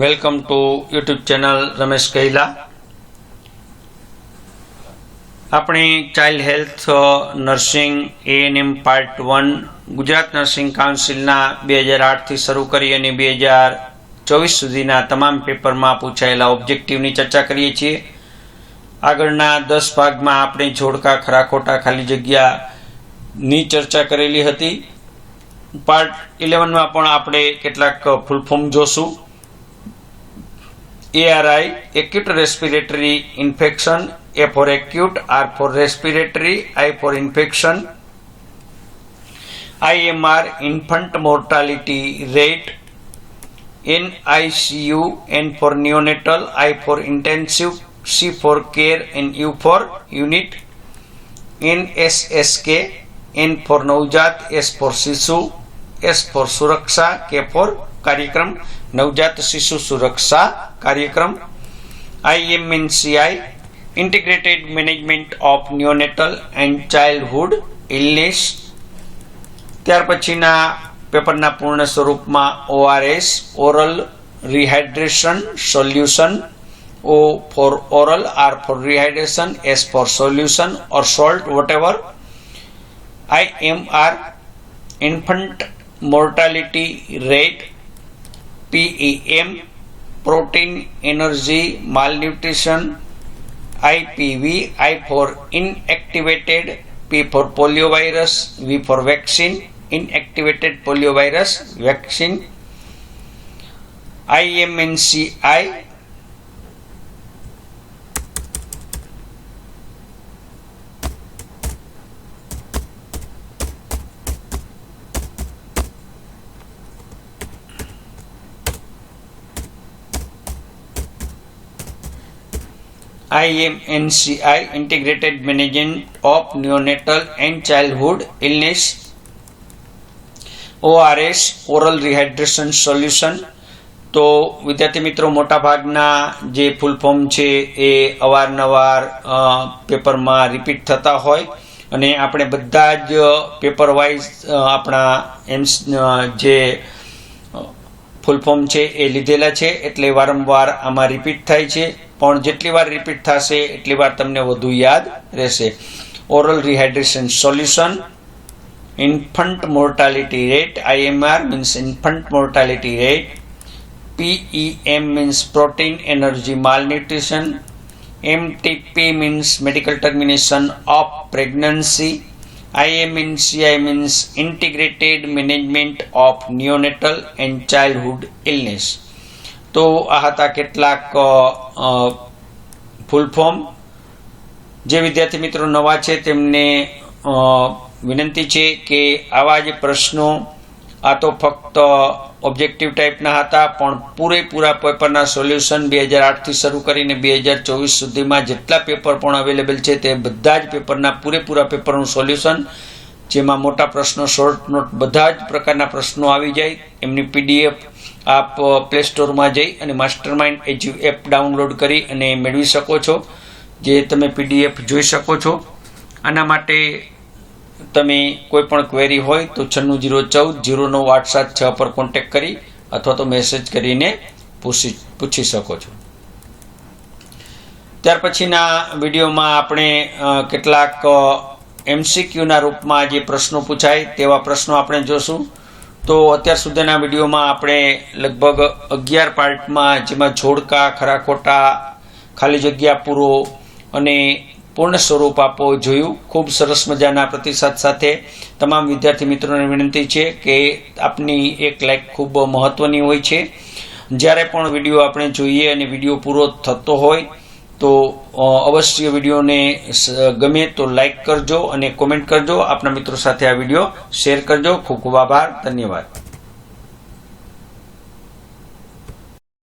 Welcome to YouTube channel Ramesh Kaila આપણી child health nursing ANM part one Gujarat nursing કાઉન્સિલના બે હજાર આઠથી શરૂ કરી અને બે હજાર ચોવીસ સુધીના તમામ પેપરમાં પૂછાયેલા ઓબ્જેક્ટિવની ચર્ચા કરીએ છીએ. આગળના દસ ભાગમાં આપણે જોડકા ખરા ખોટા ખાલી જગ્યાની ચર્ચા કરેલી હતી. પાર્ટ ઇલેવનમાં પણ આપણે કેટલાક ફૂલ ફોર્મ જોશું. ARI acute respiratory infection A for acute R for respiratory I for infection IMR infant mortality rate NICU N for neonatal I for intensive C for care and U for unit NSSK N for નવજાત S for શિશુ S for સુરક્ષા કે for કાર્યક્રમ નવજાત શિશુ સુરક્ષા કાર્યક્રમ IMNCI integrated management of neonatal and childhood illness ત્યાર પછીના પેપરના પૂર્ણ સ્વરૂપમાં ORS oral rehydration solution O for oral R for rehydration S for solution or salt whatever I M R infant mortality rate, PEM, protein energy malnutrition, IPV, I for inactivated, P for poliovirus, V for vaccine, inactivated poliovirus vaccine, IMNCI, IMNCI Integrated Management of Neonatal and Childhood Illness. ORS Oral Rehydration Solution. તો વિદ્યાર્થી મિત્રો મોટા ભાગના જે full form છે એ અવારનવાર પેપરમાં repeat થતા હોય અને આપણે બધા જ પેપર વાઇઝ આપણા એમ્સ જે ફૂલ ફોર્મ છે એ લીધેલા છે એટલે વારંવાર આમાં રિપીટ થાય છે. પણ જેટલી વાર રિપીટ થશે એટલી વાર તમને વધુ યાદ રહેશે oral rehydration solution infant mortality rate IMR means infant mortality rate PEM means protein energy malnutrition. MTP means medical termination of pregnancy. IMNCI means integrated management of neonatal and childhood illness. તો આ હતા કેટલાક full form જે વિદ્યાર્થી મિત્રો નવા છે તેમને વિનંતી છે કે આવા જે પ્રશ્નો, આ તો ફક્ત ઓબ્જેક્ટિવ ટાઈપના હતા, પણ પૂરેપૂરા પેપરના સોલ્યુશન બે હજાર આઠથી શરૂ કરીને બે હજાર ચોવીસ સુધીમાં જેટલા પેપર પણ અવેલેબલ છે તે બધા જ પેપરના પૂરેપૂરા પેપરનું સોલ્યુશન જેમાં મોટા પ્રશ્નો શોર્ટ નોટ બધા જ પ્રકારના પ્રશ્નો આવી જાય. એમની પીડીએફ આપ પ્લે સ્ટોરમાં જઈ અને master mind edu app download કરી અને મેળવી શકો છો, જે તમે પીડીએફ જોઈ શકો છો. આના માટે તમે કોઈ પણ ક્વેરી હોય તો છન્નું જીરો ચૌદ જીરો નવ આઠ સાત છ, પર કોન્ટેક્ટ કરી અથવા તો મેસેજ કરીને પૂછી પૂછી શકો છો. ત્યાર પછીના વિડીયોમાં આપણે કેટલાક એમસીક્યુના રૂપમાં જે પ્રશ્નો પૂછાય તેવા પ્રશ્નો આપણે જોશું. તો અત્યાર સુધીના વિડીયોમાં આપણે લગભગ અગિયાર પાર્ટમાં જેમાં જોડકા, ખરાખોટા, ખાલી જગ્યા પૂરો અને પૂર્ણ સ્વરૂપ આપો જોયું. ખૂબ સરસ મજાના પ્રતિસાદ સાથે તમામ વિદ્યાર્થી મિત્રોને વિનંતી છે કે આપની એક લાઈક ખૂબ મહત્વની હોય છે. જ્યારે પણ વીડિયો આપણે જોઈએ અને વીડિયો પૂરો થતો હોય તો અવશ્ય વિડીયોને ગમે તો લાઈક કરજો અને કોમેન્ટ કરજો. આપના મિત્રો સાથે આ વીડિયો શેર કરજો. ખૂબ ખૂબ આભાર. ધન્યવાદ.